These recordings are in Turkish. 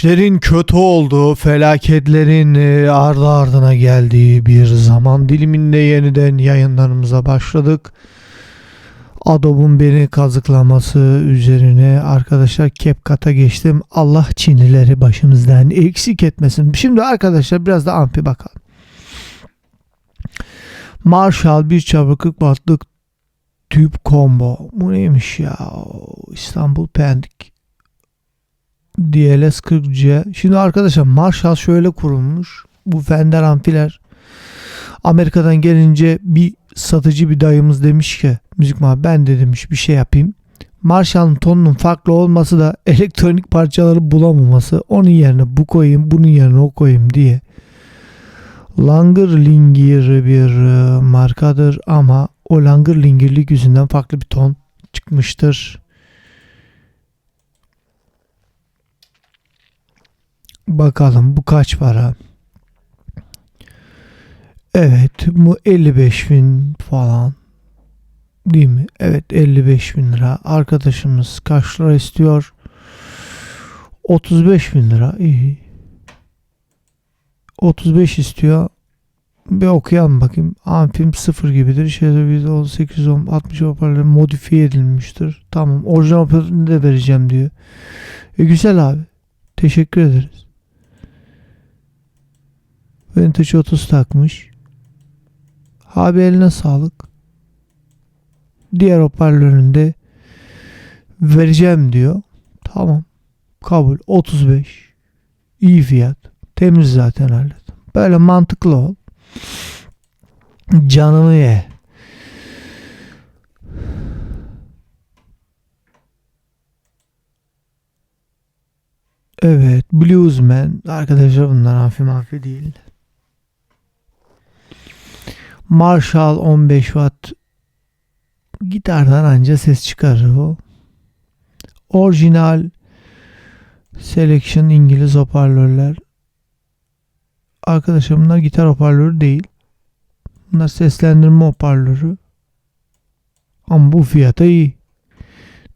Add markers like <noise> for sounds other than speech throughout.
İşlerin kötü olduğu, felaketlerin e, ardı ardına geldiği bir zaman diliminde yeniden yayınlarımıza başladık. Adobe'un beni kazıklaması üzerine arkadaşlar CapCut'a geçtim. Allah Çinlileri başımızdan eksik etmesin. Şimdi arkadaşlar biraz da amfi bakalım. Marshall bir çabukluk wattlık tüp combo. Bu neymiş ya? İstanbul Pendik. DLS 40C. Şimdi arkadaşlar Marshall şöyle kurulmuş. Bu Fender amfiler Amerika'dan gelince bir satıcı bir dayımız demiş ki müzik ma ben de demiş bir şey yapayım. Marshall'ın tonunun farklı olması da <laughs> elektronik parçaları bulamaması onun yerine bu koyayım bunun yerine o koyayım diye. Langerlinger bir e, markadır ama o Langerlingerlik yüzünden farklı bir ton çıkmıştır. Bakalım bu kaç para? Evet bu 55 bin falan. Değil mi? Evet 55 bin lira. Arkadaşımız kaç lira istiyor? 35 bin lira. İyi. 35 istiyor. Bir okuyalım bakayım. Amfim 0 gibidir. Şeyde 18 10 60 hoparlör modifiye edilmiştir. Tamam. Orijinal hoparlörünü de vereceğim diyor. E güzel abi. Teşekkür ederiz. Vintage 30 takmış. Abi eline sağlık. Diğer hoparlöründe vereceğim diyor. Tamam. Kabul. 35. İyi fiyat. Temiz zaten hallet. Böyle mantıklı ol. Canımı ye. Evet. Bluesman. Arkadaşlar bunlar hafif hafif değil. Marshall 15 watt gitardan anca ses çıkarır o. Orijinal Selection İngiliz hoparlörler. Arkadaşlar bunlar gitar hoparlörü değil. Bunlar seslendirme hoparlörü. Ama bu fiyata iyi.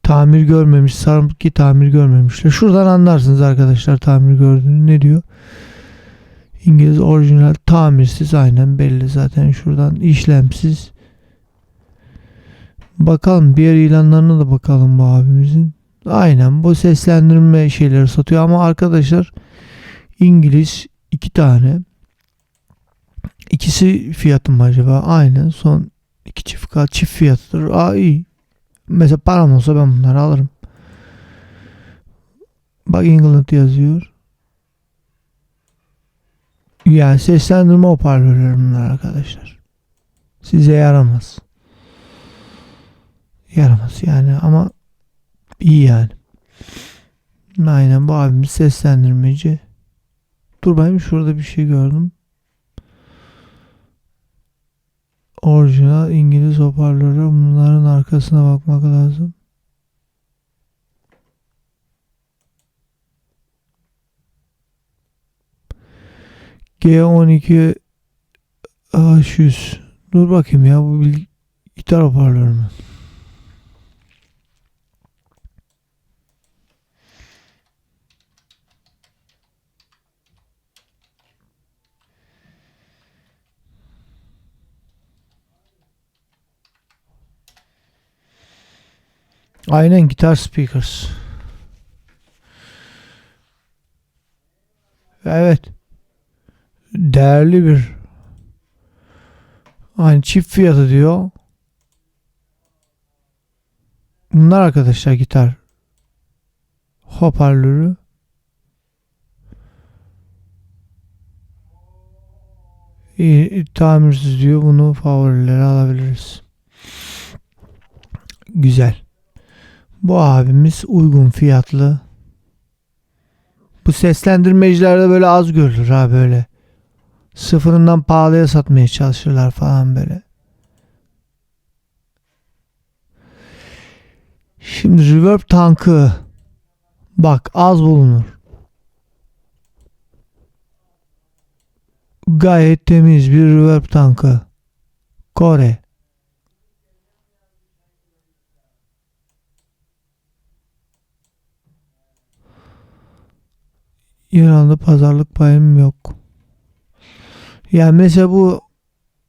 Tamir görmemiş. Sanki tamir görmemişler. Şuradan anlarsınız arkadaşlar tamir gördüğünü. Ne diyor? İngiliz orijinal tamirsiz aynen belli zaten şuradan işlemsiz. Bakalım diğer ilanlarına da bakalım bu abimizin. Aynen bu seslendirme şeyleri satıyor ama arkadaşlar İngiliz iki tane. İkisi fiyatı mı acaba? Aynen son iki çift kat çift fiyatıdır. Aa iyi. Mesela param olsa ben bunları alırım. Bak England yazıyor. Yani seslendirme hoparlörleri bunlar arkadaşlar. Size yaramaz. Yaramaz yani ama iyi yani. Aynen bu abimiz seslendirmeci. Dur bakayım şurada bir şey gördüm. Orijinal İngiliz hoparlörü bunların arkasına bakmak lazım. G12 H100 Dur bakayım ya bu bir gitar hoparlörü mü? Aynen gitar speakers. Evet. Değerli bir Aynı çift fiyatı diyor. Bunlar arkadaşlar gitar hoparlörü. İyi, tamirsiz diyor. Bunu favorilere alabiliriz. Güzel. Bu abimiz uygun fiyatlı. Bu seslendirmecilerde böyle az görülür ha böyle. Sıfırından pahalıya satmaya çalışırlar falan böyle. Şimdi reverb tankı bak az bulunur. Gayet temiz bir reverb tankı. Kore. İran'da pazarlık payım yok. Yani mesela bu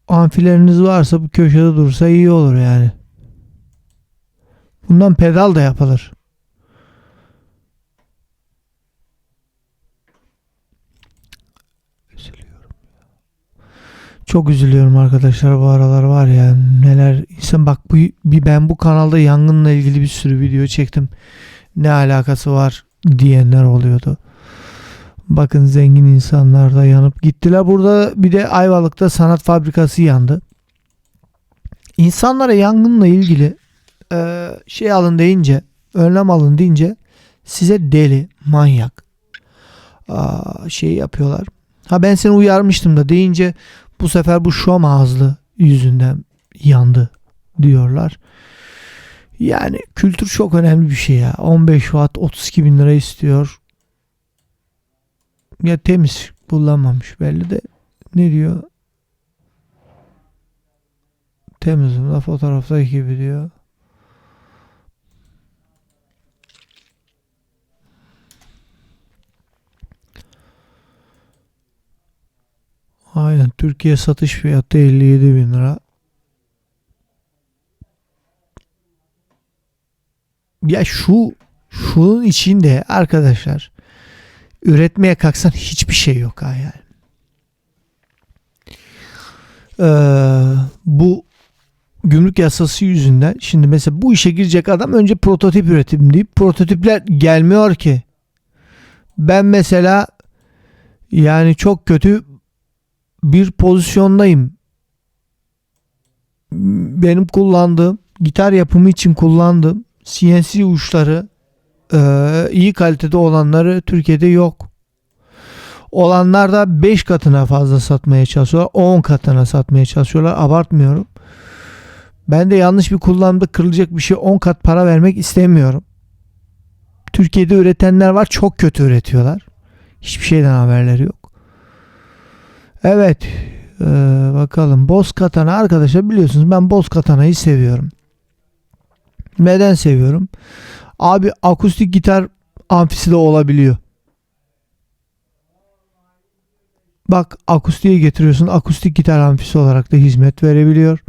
amfileriniz varsa bu köşede dursa iyi olur yani. Bundan pedal da yapılır. Çok üzülüyorum arkadaşlar bu aralar var ya neler insan bak bu bir ben bu kanalda yangınla ilgili bir sürü video çektim. Ne alakası var diyenler oluyordu. Bakın zengin insanlar da yanıp gittiler. Burada bir de Ayvalık'ta sanat fabrikası yandı. İnsanlara yangınla ilgili e, şey alın deyince, önlem alın deyince size deli, manyak şey yapıyorlar. Ha ben seni uyarmıştım da deyince bu sefer bu şom ağızlı yüzünden yandı diyorlar. Yani kültür çok önemli bir şey ya. 15 watt 32 bin lira istiyor. Ya temiz kullanmamış belli de. Ne diyor? Temizim da fotoğraftaki gibi diyor. Aynen Türkiye satış fiyatı 57 bin lira. Ya şu şunun içinde arkadaşlar üretmeye kalksan hiçbir şey yok ha. Ee, bu gümrük yasası yüzünden şimdi mesela bu işe girecek adam önce prototip üretim deyip prototipler gelmiyor ki. Ben mesela yani çok kötü bir pozisyondayım. Benim kullandığım gitar yapımı için kullandığım CNC uçları e, iyi kalitede olanları Türkiye'de yok. Olanlar da 5 katına fazla satmaya çalışıyorlar. 10 katına satmaya çalışıyorlar. Abartmıyorum. Ben de yanlış bir kullanımda kırılacak bir şey 10 kat para vermek istemiyorum. Türkiye'de üretenler var. Çok kötü üretiyorlar. Hiçbir şeyden haberleri yok. Evet. Ee, bakalım. Boz katana arkadaşlar biliyorsunuz ben boz katanayı seviyorum. Neden seviyorum? Abi akustik gitar amfisi de olabiliyor. Bak akustiğe getiriyorsun. Akustik gitar amfisi olarak da hizmet verebiliyor.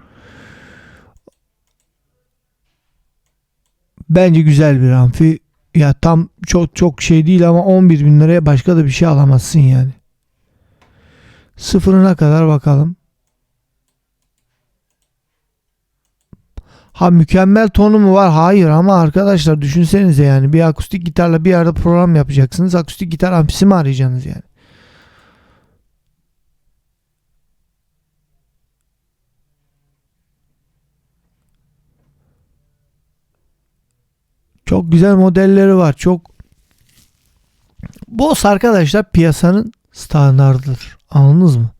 Bence güzel bir amfi. Ya tam çok çok şey değil ama 11 bin liraya başka da bir şey alamazsın yani. Sıfırına kadar bakalım. Ha mükemmel tonu mu var? Hayır ama arkadaşlar düşünsenize yani bir akustik gitarla bir yerde program yapacaksınız. Akustik gitar amfisi mi arayacaksınız yani? Çok güzel modelleri var. Çok Boss arkadaşlar piyasanın standartıdır. Anladınız mı?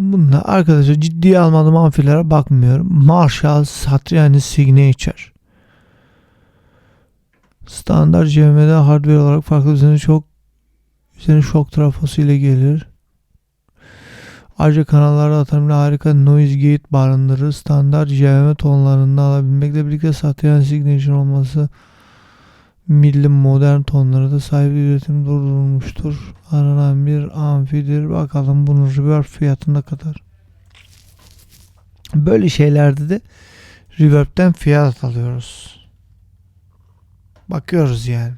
Bunlar arkadaşlar ciddiye almadığım amfilere bakmıyorum. Marshall Satriani Signature. Standart CM'de hardware olarak farklı üzerine çok üzerine şok trafosu ile gelir. Ayrıca kanallarda atanımlı harika noise gate barındırır. Standart JVM tonlarında alabilmekle birlikte Satriani Signature olması milli modern tonları da sahip üretim durdurulmuştur. Aranan bir amfidir. Bakalım bunun reverb fiyatı ne kadar. Böyle şeylerde de reverb'den fiyat alıyoruz. Bakıyoruz yani.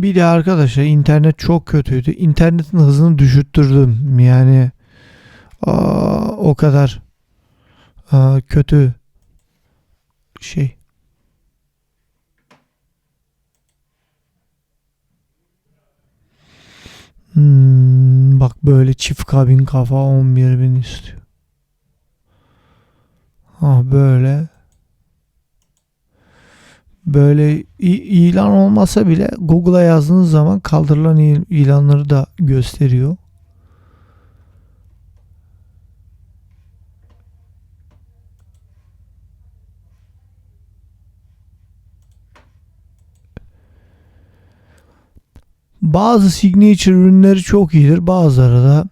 Bir de arkadaşlar internet çok kötüydü. İnternetin hızını düşürttürdüm. Yani aa, o kadar aa, kötü şey. Hmm, bak böyle çift kabin kafa 11 bin istiyor. Ha böyle böyle ilan olmasa bile Google'a yazdığınız zaman kaldırılan ilanları da gösteriyor. Bazı signature ürünleri çok iyidir. Bazıları da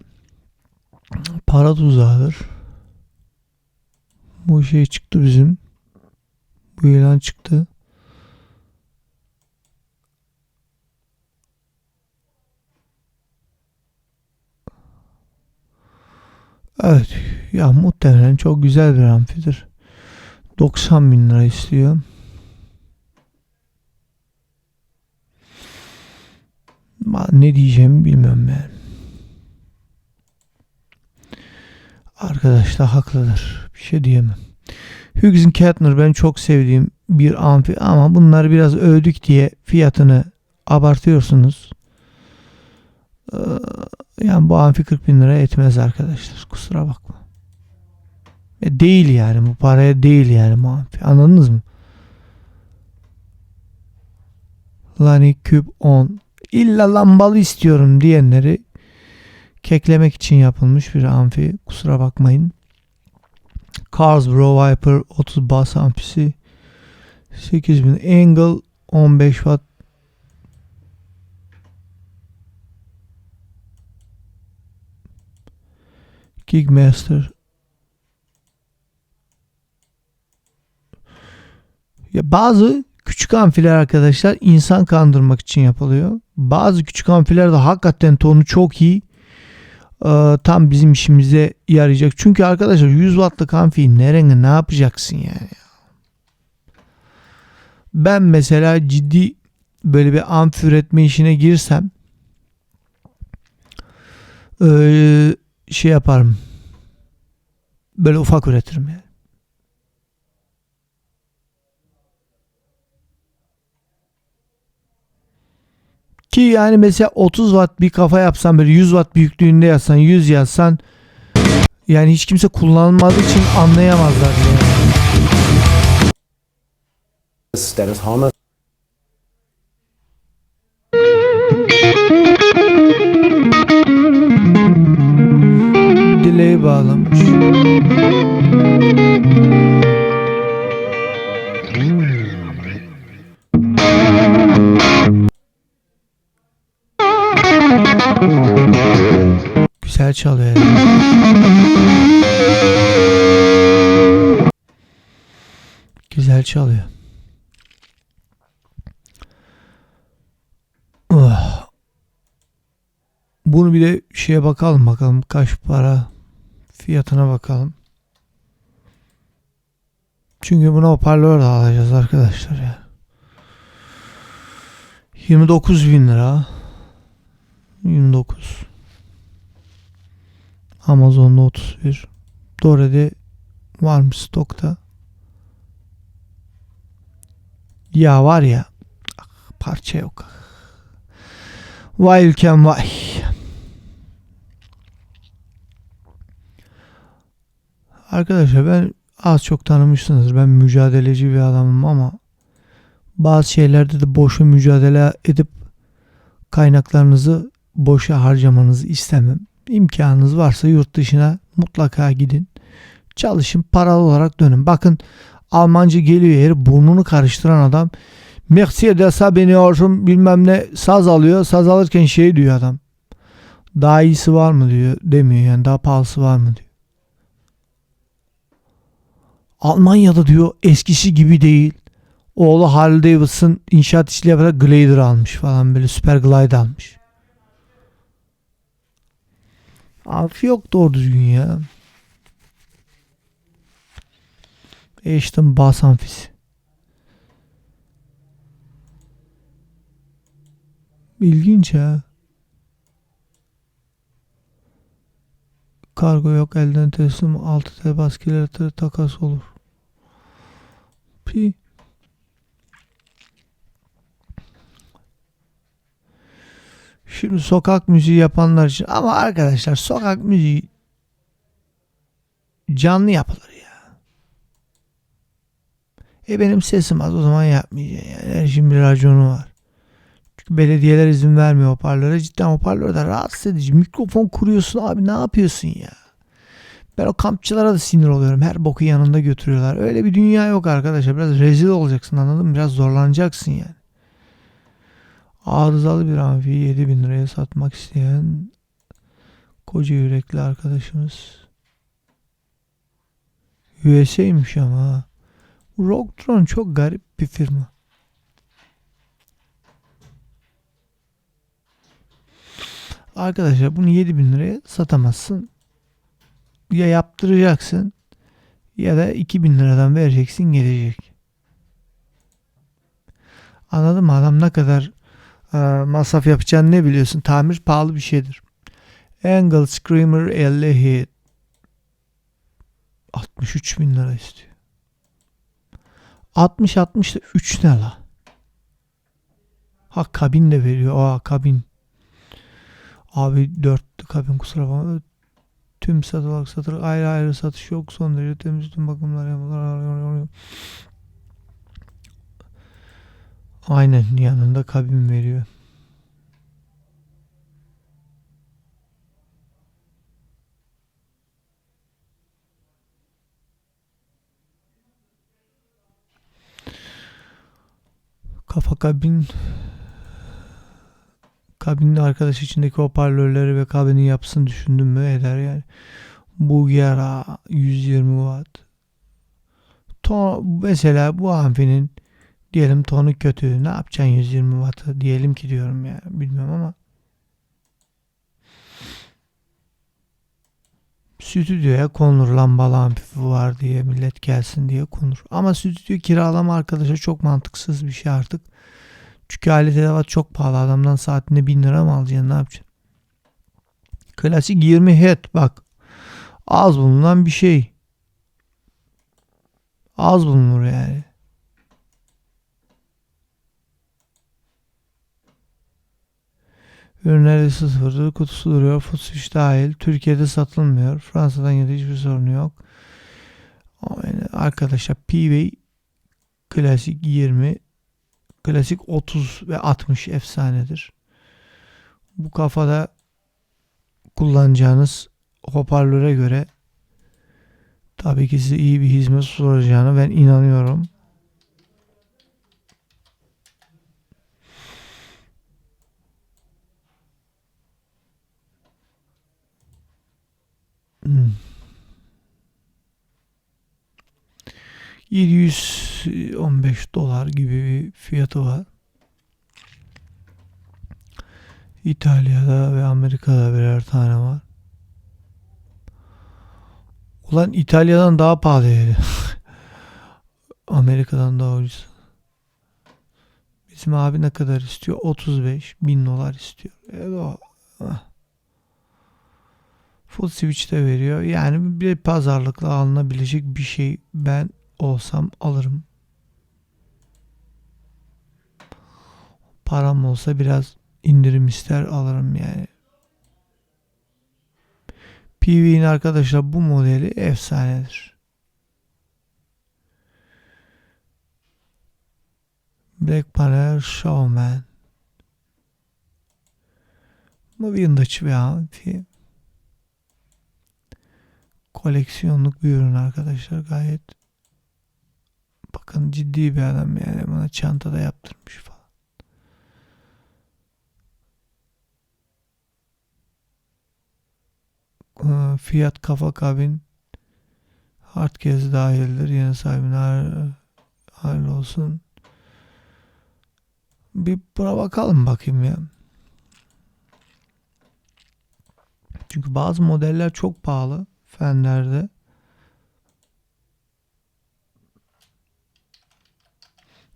para tuzağıdır. Bu şey çıktı bizim. Bu ilan çıktı. Evet. Ya muhtemelen çok güzel bir amfidir. 90 bin lira istiyor. Ne diyeceğimi bilmiyorum ben. Arkadaş da haklıdır. Bir şey diyemem. Hughes Kettner ben çok sevdiğim bir amfi ama bunları biraz övdük diye fiyatını abartıyorsunuz. Ee, Yani bu amfi 40 bin lira etmez arkadaşlar. Kusura bakma. E değil yani bu paraya değil yani bu amfi. Anladınız mı? Lani Cube 10 İlla lambalı istiyorum diyenleri keklemek için yapılmış bir amfi. Kusura bakmayın. Carsbro Viper 30 bas amfisi 8000 angle 15 watt Gigmaster Ya bazı küçük amfiler arkadaşlar insan kandırmak için yapılıyor. Bazı küçük amfiler de hakikaten tonu çok iyi. Ee, tam bizim işimize yarayacak. Çünkü arkadaşlar 100 wattlık amfiyi nereye ne yapacaksın yani? Ben mesela ciddi böyle bir amfi üretme işine girsem ee, şey yaparım. Böyle ufak üretirim yani. Ki yani mesela 30 watt bir kafa yapsan böyle 100 watt büyüklüğünde yazsan 100 yazsan yani hiç kimse kullanmadığı için anlayamazlar yani. Delay bağlamış. Güzel çalıyor. Güzel çalıyor. Oh. Bunu bir de şeye bakalım bakalım kaç para fiyatına bakalım. Çünkü buna hoparlör de alacağız arkadaşlar ya. 29 bin lira. 29. Amazon'da 31. Dore'de var mı stokta? Ya var ya ah, parça yok. Vay ülkem vay. Arkadaşlar ben az çok tanımışsınızdır. Ben mücadeleci bir adamım ama bazı şeylerde de boşa mücadele edip kaynaklarınızı boşa harcamanızı istemem. İmkanınız varsa yurt dışına mutlaka gidin. Çalışın paralı olarak dönün. Bakın Almanca geliyor yeri burnunu karıştıran adam Merci de ça beniyorum bilmem ne saz alıyor. Saz alırken şey diyor adam. Daha iyisi var mı diyor. Demiyor yani daha pahalısı var mı diyor. Almanya'da diyor eskisi gibi değil. Oğlu Harley Davidson inşaat işleri yaparak Glider almış falan böyle süper glide almış. Abi yok doğru düzgün ya. Ashton bas amfisi. İlginç ha. Kargo yok elden teslim 6T baskeleri takas olur. Pi. Şimdi sokak müziği yapanlar için ama arkadaşlar sokak müziği canlı yapılır ya. E benim sesim az o zaman yapmayacağım yani. Her bir raconu var. Çünkü belediyeler izin vermiyor hoparlöre. Cidden hoparlör de rahatsız edici. Mikrofon kuruyorsun abi ne yapıyorsun ya? Ben o kampçılara da sinir oluyorum. Her boku yanında götürüyorlar. Öyle bir dünya yok arkadaşlar. Biraz rezil olacaksın anladın mı? Biraz zorlanacaksın yani. Arızalı bir amfi 7000 liraya satmak isteyen koca yürekli arkadaşımız. USA'ymiş ama. Rocktron çok garip bir firma. Arkadaşlar bunu 7000 liraya satamazsın. Ya yaptıracaksın ya da 2000 liradan vereceksin gelecek. Anladın mı? Adam ne kadar e, masraf yapacağını ne biliyorsun? Tamir pahalı bir şeydir. Angle Screamer 50 hit. 63 bin lira istiyor. 60 60 da 3 ne la? Ha kabin de veriyor. Aa kabin. Abi dörtlü kabin kusura bakma. Tüm satılarak satır ayrı ayrı satış yok. Son derece temiz tüm bakımlar yapılır. Aynen yanında kabin veriyor. Kafa kabin kabinin arkadaş içindeki hoparlörleri ve kabinin yapısını düşündüm mü eder yani. Bu yara 120 watt. Ton, mesela bu amfinin diyelim tonu kötü. Ne yapacaksın 120 wattı? Diyelim ki diyorum ya. Bilmiyorum ama. Stüdyoya konur lambalı amfi var diye millet gelsin diye konur. Ama stüdyo kiralama arkadaşa çok mantıksız bir şey artık. Çünkü alet edevat çok pahalı. Adamdan saatine 1000 lira mı alacaksın ne yapacaksın? Klasik 20 head bak. Az bulunan bir şey. Az bulunur yani. Ürünleri sıfırdır. Kutusu duruyor. Futsiş dahil. Türkiye'de satılmıyor. Fransa'dan ya da hiçbir sorunu yok. Yani arkadaşlar PV klasik 20 klasik 30 ve 60 efsanedir. Bu kafada kullanacağınız hoparlöre göre tabii ki size iyi bir hizmet sunacağına ben inanıyorum. Hmm. 715 dolar gibi bir fiyatı var. İtalya'da ve Amerika'da birer tane var. Ulan İtalya'dan daha pahalı. <laughs> Amerika'dan daha ucuz. Bizim abi ne kadar istiyor? 35 bin dolar istiyor. Evet ah. Full switch de veriyor. Yani bir pazarlıkla alınabilecek bir şey ben olsam alırım. Param olsa biraz indirim ister alırım yani. PV'nin arkadaşlar bu modeli efsanedir. Black Panel Showman. Bu vintage bir amfi. Koleksiyonluk bir ürün arkadaşlar gayet. Bakın ciddi bir adam yani bana çantada yaptırmış falan. Ee, Fiyat kafa kabin hardcase dahildir. Yeni sahibine hayırlı olsun. Bir buna bakalım bakayım ya. Çünkü bazı modeller çok pahalı fenlerde.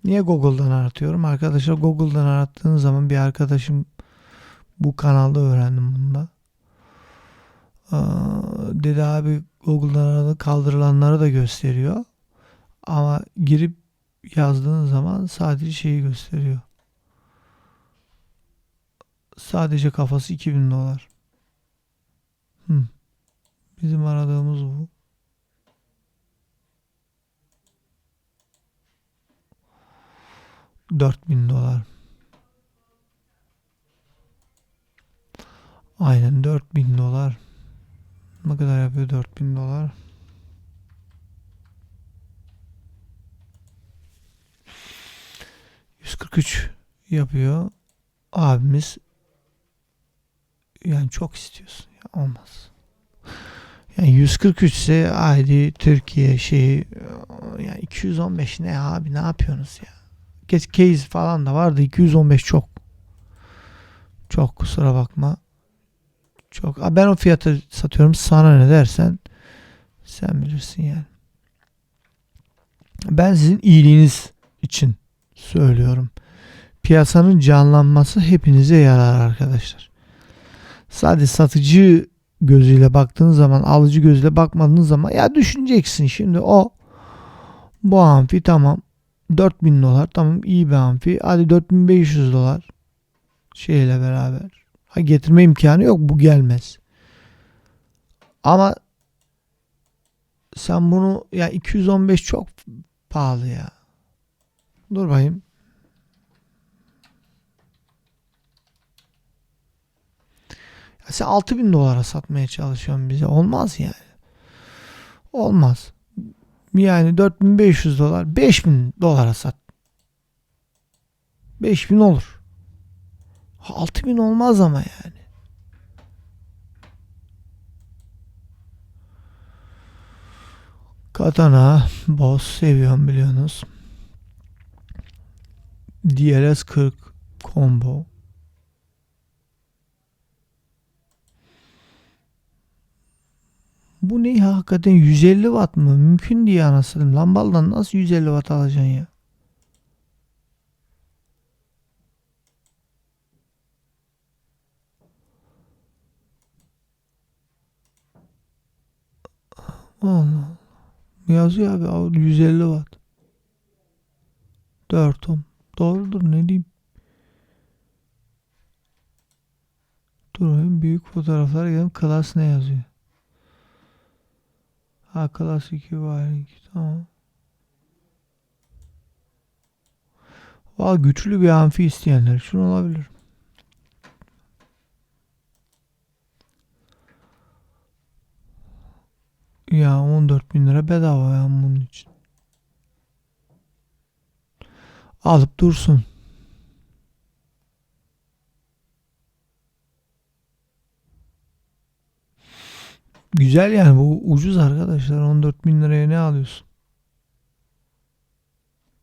Niye Google'dan aratıyorum? Arkadaşlar Google'dan arattığınız zaman bir arkadaşım bu kanalda öğrendim bunu da. Aa, dedi abi Google'dan aradı kaldırılanları da gösteriyor. Ama girip yazdığın zaman sadece şeyi gösteriyor. Sadece kafası 2000 dolar. Hı. Bizim aradığımız bu. Dört bin dolar. Aynen 4000 dolar. Ne kadar yapıyor 4000 dolar? ...143 yapıyor. abimiz yani çok istiyorsun ya olmaz. Yani 143 ise haydi Türkiye şeyi yani 215 ne abi ne yapıyorsunuz ya? Geç case falan da vardı 215 çok. Çok kusura bakma. Çok. Ben o fiyata satıyorum sana ne dersen sen bilirsin yani. Ben sizin iyiliğiniz için söylüyorum. Piyasanın canlanması hepinize yarar arkadaşlar. Sadece satıcı gözüyle baktığın zaman, alıcı gözüyle bakmadığın zaman ya düşüneceksin şimdi o bu amfi tamam 4000 dolar tamam iyi bir amfi. Hadi 4500 dolar şeyle beraber. Ha, getirme imkanı yok bu gelmez. Ama sen bunu ya 215 çok pahalı ya. Dur bakayım. Ya sen 6000 dolara satmaya çalışıyorsun bize. Olmaz yani. Olmaz yani 4500 dolar 5000 dolara sat. 5000 olur. 6000 olmaz ama yani. Katana boss seviyorum biliyorsunuz. DLS 40 combo. Bu ne hakikaten 150 watt mı? Mümkün değil anasını. Lambaldan nasıl 150 watt alacaksın ya? Allah Allah. Yazıyor abi abi 150 watt. 4 ohm. Doğrudur ne diyeyim. Dur büyük fotoğraflara gidelim. Klas ne yazıyor? Ha Class 2 wiring tamam. Valla güçlü bir amfi isteyenler için olabilir. Ya 14 bin lira bedava ya bunun için. Alıp dursun. Güzel yani bu ucuz arkadaşlar 14 bin liraya ne alıyorsun?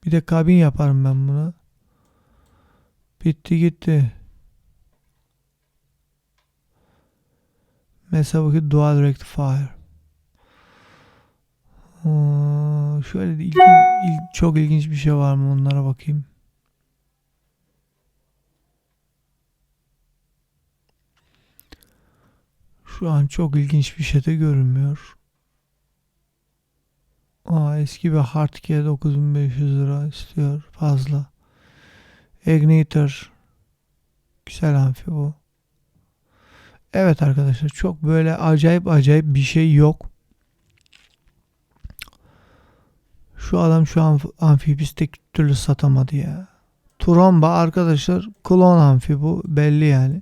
Bir de kabin yaparım ben buna. Bitti gitti. Mesela bakın dual rectifier. Şöyle de ilgin- il- çok ilginç bir şey var mı onlara bakayım. Şu an çok ilginç bir şey de görünmüyor. Aa, eski bir Hardkey 9500 lira istiyor fazla. Igniter güzel amfi bu. Evet arkadaşlar çok böyle acayip acayip bir şey yok. Şu adam şu an amfi biz tek türlü satamadı ya. Tromba arkadaşlar klon amfi bu belli yani.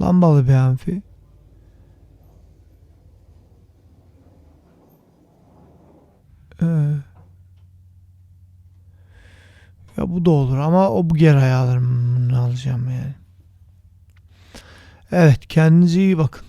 Lambalı bir amfi. Ee, ya bu da olur ama o bu geri. Bunu alacağım yani. Evet kendinize iyi bakın.